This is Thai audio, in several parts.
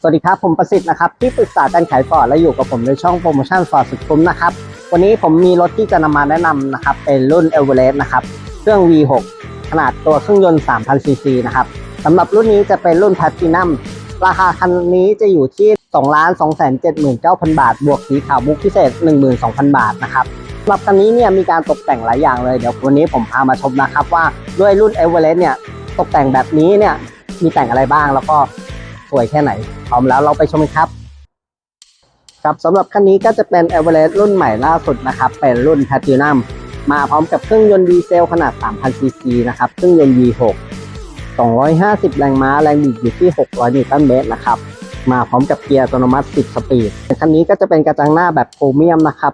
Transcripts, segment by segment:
สวัสดีครับ ผมประสิทธิ์นะครับที่ปรึกษาการขายฟอร์ดและอยู่กับผมในช่องโปรโมชั่นฟอร์ดสุดคุ้มนะครับวันนี้ผมมีรถที่จะนำมาแนะนำนะครับเป็นรุ่น e v e r e s t นะครับเครื่อง V6 ขนาดตัวเครื่องยนต์ 3,000 ซีซีนะครับสำหรับรุ่นนี้จะเป็นรุ่น Platinum ราคาคันนี้จะอยู่ที่ 2 2 7 9 0 0 0 บาท บวกสีขาวมุกพิเศษ 12,000 บาทนะครับสำหรับคันนี้เนี่ยมีการตกแต่งหลายอย่างเลยเดี๋ยววันนี้ผมพามาชมนะครับว่าด้วยรุ่น e v e r e s t เนี่ยตกแต่งแบบนี้เนี่ยมีแต่งอะไรบ้างแล้วก็ สวยแค่ไหน พร้อมแล้วเราไปชมกันครับ ครับสำหรับคันนี้ก็จะเป็น e v e r e s t รุ่นใหม่ล่าสุดนะครับ เป็นรุ่น Platinum มาพร้อมกับเครื่องยนต์ดีเซลขนาด 3,000 ซีซีนะครับเครื่องยนต์ V6 250 แรงม้า แรงบิดอยู่ที่ 600 นิวตันเมตรนะครับ มาพร้อมกับเกียร์อัตโนมัติ 10 สปีด คันนี้ก็จะเป็นกระจังหน้าแบบโครเมียมนะครับ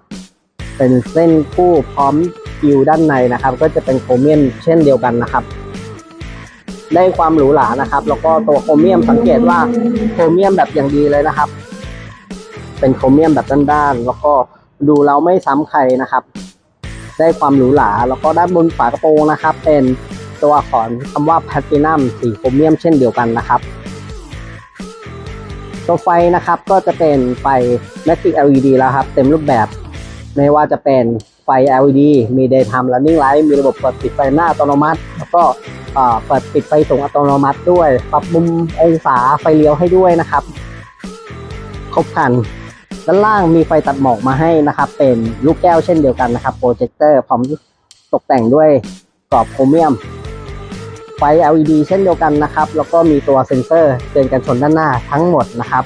เป็นเส้นคู่พร้อมกิวด้านในนะครับ ก็จะเป็นโครเมียมเช่นเดียวกันนะครับ ได้ความหรูหรานะครับ แล้วก็ตัวโครเมียมสังเกตว่าโครเมียมแบบอย่างดีเลยนะครับ เป็นโครเมียมแบบด้านๆแล้วก็ดูเราไม่ซ้ำใครนะครับ ได้ความหรูหราแล้วก็ด้านบนฝากระโปรงนะครับ เป็นตัวอักษรคำว่าแพลตินัมสีโครเมียมเช่นเดียวกันนะครับ ตัวไฟนะครับก็จะเป็นไฟ Magic LED แล้วครับ เต็มรูปแบบไม่ว่าจะเป็นไฟ LED มี Daytime Running Light มีระบบเปิดปิดไฟหน้าอัตโนมัติ แล้วก็ เปิดปิดไฟสูงอัตโนมัติด้วย ปรับมุมองศาไฟเลี้ยวให้ด้วยนะครับ ครบครัน ด้านล่างมีไฟตัดหมอกมาให้นะครับ เป็นลูกแก้วเช่นเดียวกันนะครับโปรเจคเตอร์พร้อมตกแต่งด้วยกรอบโครเมียม ไฟ LED เช่นเดียวกันนะครับ แล้วก็มีตัวเซ็นเซอร์เตือนกันชนด้านหน้าทั้งหมดนะครับ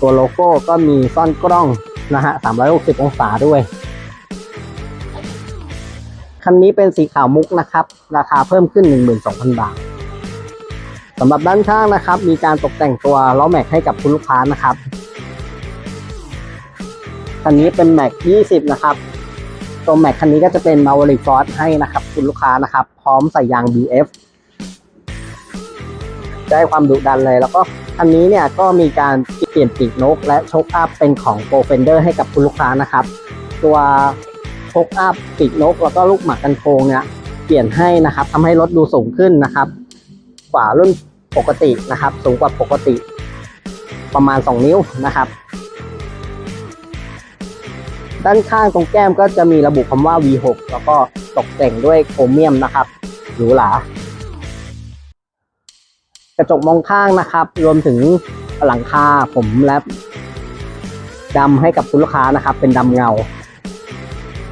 ตัวโลโก้ก็มีซ่อนกล้องนะฮะ360 องศาด้วย คันนี้เป็นสีขาวมุกนะครับ ราคาเพิ่มขึ้น 12,000 บาทสำหรับด้านข้างนะครับ มีการตกแต่งตัวล้อแม็กให้กับคุณลูกค้านะครับคันนี้เป็นแม็ก20 นะครับ ตัวแม็กคันนี้ก็จะเป็นมาวริฟอร์ให้นะครับ คุณลูกค้านะครับ พร้อมใส่ยาง BF ได้ความดุดันเลยแล้วก็คันนี้เนี่ยก็มีการเปลี่ยนปีกนกและโชคอัพเป็นของโปรเฟนเดอร์ให้กับคุณลูกค้านะครับ ตัว โชคอัพปีกนก แล้วก็ลูกหมากกันโพงเนี่ยเปลี่ยนให้นะครับทำให้รถดูสูงขึ้นนะครับ กว่ารุ่นปกตินะครับ สูงกว่าปกติ ประมาณ 2 นิ้วนะครับ ด้านข้างตรงแก้มก็จะมีระบุคำว่า V6 แล้วก็ตกแต่งด้วยโครเมียมนะครับหรูหรากระจกมองข้างนะครับ รวมถึงหลังคาผมแลบดำให้กับคุณลูกค้านะครับ เป็นดำเงา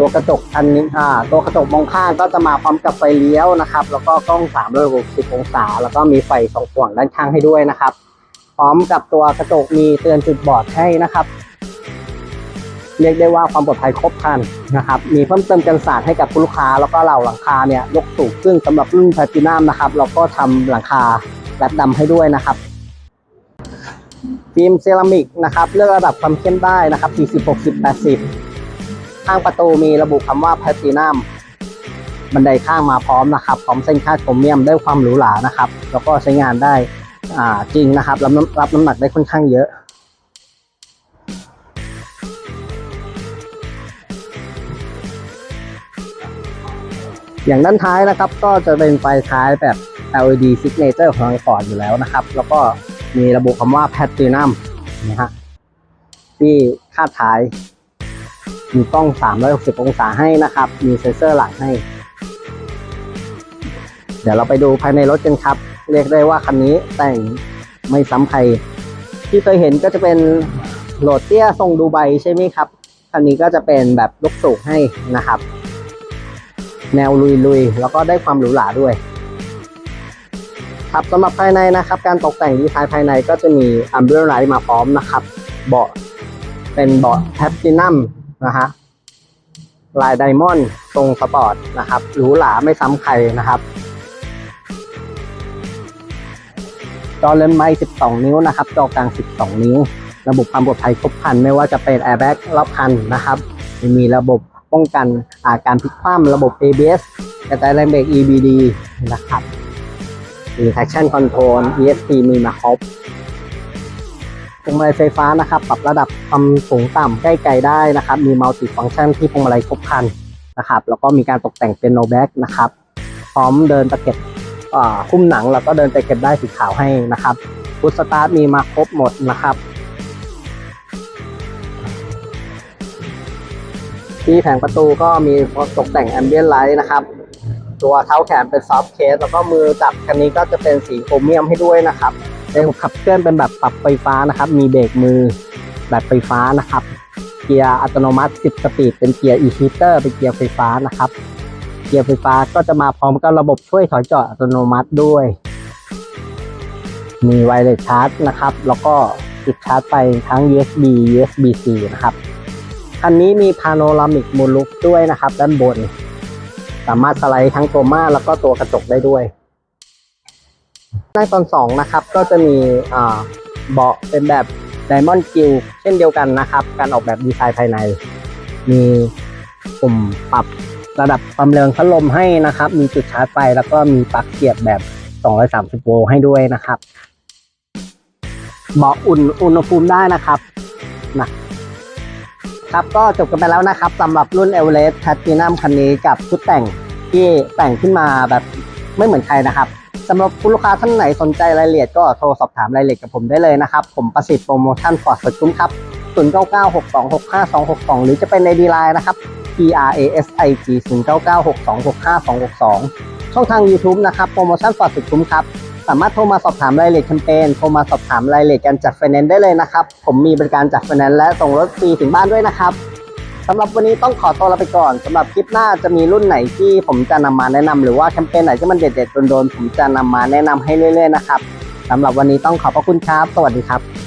ตัวกระจกอันนี้อ่าตัวกระจกมองข้างก็จะมาพร้อมกับไฟเลี้ยวนะครับ แล้วก็กล้อง360องศา แล้วก็มีไฟสองส่งด้านข้างให้ด้วยนะครับ พร้อมกับตัวกระจกมีเตือนจุดบอดให้นะครับ เรียกได้ว่าความปลอดภัยครบครันนะครับ มีเพิ่มเติมกันศาสตร์ให้กับลูกค้า แล้วก็เหล่าหลังคาเนี่ยยกสูงขึ้นสำหรับรุ่นแพลตินัมนะครับ เราก็ทำหลังคาแรปดำให้ด้วยนะครับฟิล์มเซรามิกนะครับเลือกระดับความเข้มได้นะครับ 40 60 80 ข้างประตูมีระบุคำว่าแพลตินัมบันไดข้างมาพร้อมนะครับ พร้อมเส้นคาดโครเมียมได้ความหรูหรานะครับ แล้วก็ใช้งานได้จริงนะครับรับน้ำรับน้ำหนักได้ค่อนข้างเยอะ อย่างด้านท้ายนะครับก็จะเป็นไฟท้ายแบบ LED signature ของทางฟอร์ดอยู่แล้วนะครับ แล้วก็มีระบุคำว่า Platinum นะฮะที่คาดท้าย มีกล้อง 360 องศาให้นะครับ มีเซ็นเซอร์หลังให้ เดี๋ยวเราไปดูภายในรถกันครับ เรียกได้ว่าคันนี้แต่งไม่ซ้ำใคร ที่เคยเห็นก็จะเป็นโหลดเตี้ยทรงดูไบใช่ไหมครับ คันนี้ก็จะเป็นแบบยกสูงให้นะครับ แนวลุยๆ แล้วก็ได้ความหรูหราด้วยครับสำหรับภายในนะครับ การตกแต่งดีไซน์ภายในก็จะมีอัมเบรไลท์มาพร้อมนะครับ เบาะเป็นเบาะแพตตินัม นะฮะลายไดมอนด์ทรงสปอร์ตนะครับหรูหราไม่ซ้ำใครนะครับจอเลนส์ไม้12 นิ้วนะครับ จอกลาง 12 นิ้ว ระบบความปลอดภัยครบครัน ไม่ว่าจะเป็นแอร์แบ็กรอบคันนะครับ มีระบบป้องกันอาการพลิกคว่ำระบบ ABS กระจายแรงเบรก EBD นะครับ มี traction control ESP มีมาครบ งมาลัยไฟฟ้านะครับ ปรับระดับความสูงต่ำใกล้ไกลได้นะครับ มี multi function ที่พวงมาลัยครบครันนะครับ แล้วก็มีการตกแต่งเป็น no back นะครับ พร้อมเดินตะเก็บอ่าคุ้มหนังแล้วก็เดินตะเก็บได้สีขาวให้นะครับพุทสตาร์ทมีมาครบหมดนะครับ ที่แผงประตูก็มีตกแต่งแอมเบียนไลท์นะครับ ตัวเท้าแขนเป็นซอฟต์เคสแล้วก็มือจับคันนี้ก็จะเป็นสีโครเมียมให้ด้วยนะครับ ระบบขับเคลื่อนเป็นแบบปรับไฟฟ้านะครับ มีเบรกมือแบบไฟฟ้านะครับ เกียร์อัตโนมัติ 10 สปีด เป็นเกียร์ e-shifter เป็นเกียร์ไฟฟ้านะครับ เกียร์ไฟฟ้าก็จะมาพร้อมกับระบบช่วยถอยจอดอัตโนมัติด้วย มีไวเลสชาร์จนะครับ แล้วก็ติดชาร์จไปทั้ง USB USB-C นะครับ คันนี้มีพาโนรามิกมูลุกด้วยนะครับ ด้านบน สามารถสไลด์ทั้งตัวม่าแล้วก็ตัวกระจกได้ด้วย นั่งตอนสองนะครับก็จะมีเบาะเป็นแบบไดมอนด์กิลเช่นเดียวกันนะครับ การออกแบบดีไซน์ภายใน มีปุ่มปรับระดับความเร็วพัดลมให้นะครับ มีจุดชาร์จไฟแล้วก็มีปลั๊กเสียบแบบ 230 โวลต์ให้ด้วยนะครับเบาะอุ่นอุณหภูมิได้นะครับนะครับก็จบกันไปแล้วนะครับสำหรับรุ่น e v e r e s t Platinum คันนี้กับชุดแต่งที่แต่งขึ้นมาแบบไม่เหมือนใครนะครับ สำหรับคุณลูกค้าท่านไหนสนใจรายละเอียดก็โทรสอบถามรายละเอียดกับผมได้เลยนะครับ ผมประสิทธิ์โปรโมชั่นฟอร์ดสุดคุ้มครับ0996265262 หรือจะเป็นในดีไลน์นะครับ P R A S I G 0962265262 ช่องทาง YouTube นะครับโปรโมชั่นฟอร์ดสุดคุ้มครับสามารถโทรมาสอบถามรายละเอียดแคมเปญโทรมาสอบถามรายละเอียดการจัดไฟแนนซ์ได้เลยนะครับ ผมมีบริการจัดไฟแนนซ์และส่งรถฟรีถึงบ้านด้วยนะครับ สำหรับวันนี้ต้องขอตัวลาไปก่อนสำหรับคลิปหน้าจะมีรุ่นไหนที่ผมจะนำมาแนะนำหรือว่าแคมเปญไหนที่มันเด็ดๆโดนๆผมจะนำมาแนะนำให้เรื่อยๆนะครับสำหรับวันนี้ต้องขอบพระคุณครับ สวัสดีครับ